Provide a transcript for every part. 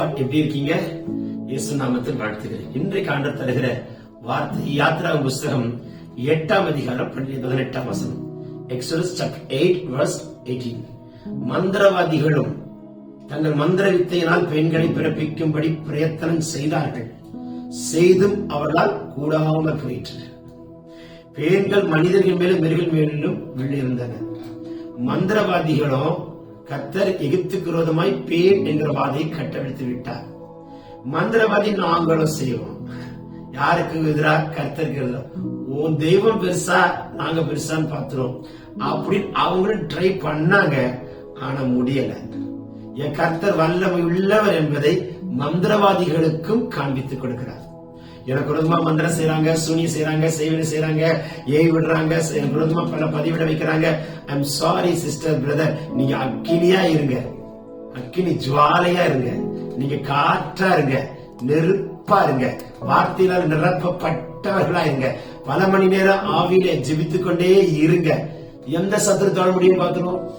God எப்படி இருக்கீங்க இயேசு நாமத்தில் வாழ்த்துகிறேன். இன்றைக்கு ஆண்டு தருகிற வார்த்தை யாத்ரா புஸ்தகம் எட்டாம் அதிகாரம் பதினெட்டாம் வசனம். Exodus chapter eight verse eighteen மந்திரவாதிகளும் தங்கள் மந்திர வித்தையினால் பெண்களை பிறப்பிக்கும்படி பிரயத்தனம் செய்தார்கள். செய்தும் அவர்களால் கூடாமல் போயிற்று பெண்கள் மனிதர்கள் மேலும் மிருகல் மேலும் விழுந்தன மந்திரவாதிகளும் கத்தர் எகிப்துக்கு விரோதமாய் பேர் என்கிற வாதையை கட்டவிழ்த்து விட்டார். மந்திரவாதி நாங்களும் செய்வோம். யாருக்கு எதிராக கர்த்தருக்கு உன் தெய்வம் பெருசா நாங்க பெருசான்னு பாத்துறோம் அப்படின்னு அவங்களும் ட்ரை பண்ணாங்க ஆனா முடியல. என் கர்த்தர் வல்லமை உள்ளவர் என்பதை மந்திரவாதிகளுக்கும் காண்பித்துக் கொடுக்கிறார். எனக்கு விரோதமா மந்திரம் செய்யறாங்க சுனி செய்யறாங்க செய்வன செய்யறாங்க ஏய் விடுறாங்க எனக்கு விரோதமா பல பதிவிட வைக்கிறாங்க. ஐம் சாரி சிஸ்டர் பிரதர் நீங்க அக்கினியா இருங்க. அக்கினி ஜுவாலையா இருங்க. நீங்க காற்றா இருங்க. நெருப்பா இருங்க. வார்த்தையினால் நிரப்பப்பட்டவர்களா இருங்க. பல மணி நேரம் ஆவியில ஜெபித்து கொண்டே இருங்க. எந்த சத்துரு தொட முடியும்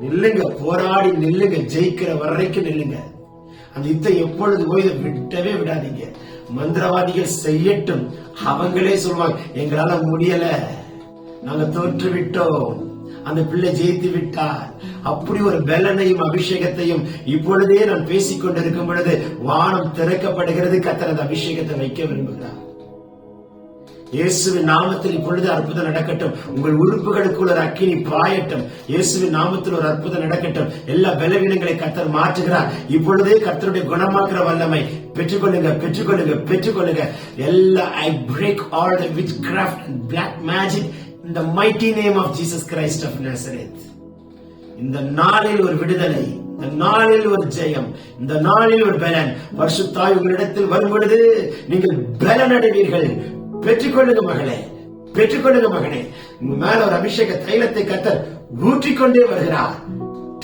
நில்லுங்க போராடி நில்லுங்க ஜெயிக்கிற வரைக்கும் நில்லுங்க. அந்த யுத்தம் எப்பொழுது போய் இதை விட்டவே விடாதீங்க. மந்திரவாதிகள் செய்யட்டும். அவங்களே சொல்லுவாங்க எங்களால முடியல. நாங்க தோற்று விட்டோம் அந்த பிள்ளை ஜெயித்து விட்டார். அப்படி ஒரு பலனையும் அபிஷேகத்தையும் இப்பொழுதே நான் பேசிக் கொண்டிருக்கும் பொழுது வானம் திறக்கப்படுகிறது. கத்தர் அந்த அபிஷேகத்தை வைக்க விரும்புகிறார். இயேசுவின் நாமத்தில் இப்பொழுது அற்புதம் நடக்கட்டும். உங்கள் உறுப்புகளுக்குள் ஒரு அக்கினி பாயட்டும். இயேசுவின் நாமத்தில் ஒரு அற்புதம் நடக்கட்டும். எல்லா பலவீனங்களை கத்தர் மாற்றுகிறார். இப்பொழுதே கத்தருடைய குணமாக்குற வல்லமை பெற்றுக்கொள்ளுங்க பெற்றுக்கொள்ளுங்க பெற்றுக்கொள்ளுங்க. எல்லா I break all the witchcraft black magic இந்த mighty name of Jesus Christ of Nazareth இந்த நாளில் ஒரு விடுதலை இந்த நாளில் ஒரு ஜெயம் இந்த நாளில் ஒரு பலன். வருஷத்தாய் உங்களிடத்தில் வரும் பொழுது நீங்கள் பலன் அடைவீர்கள் பெற்றுக்கொள்ளுங்க மகளே பெற்றுக்கொள்ளுங்க மகனே உங்க மேல ஒரு அபிஷேக தைலத்தை கத்தர் ஊற்றிக்கொண்டே வருகிறார்.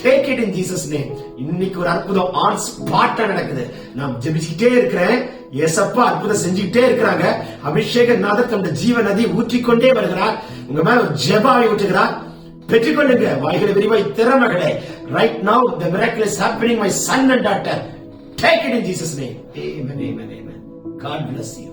Take it in Jesus name இன்னைக்கு ஒரு அற்புதம் ஆன் ஸ்பாட்டா நடக்குது. நான் ஜெபிச்சுக்கிட்டே இருக்கிறேன். ஏசப்பா அற்புதம் செஞ்சுக்கிட்டே இருக்கிறாங்க. அபிஷேக நாதர் தன்னுடைய ஜீவ நதி ஊற்றிக்கொண்டே வருகிறார். உங்க மேல ஒரு ஜெபாவை ஊற்றுகிறார். பெற்றுக்கொள்ளுங்க. வாய்களை விரிவாய் திறமகளே right now the miracle is happening my son and daughter take it in Jesus name amen amen amen God bless you.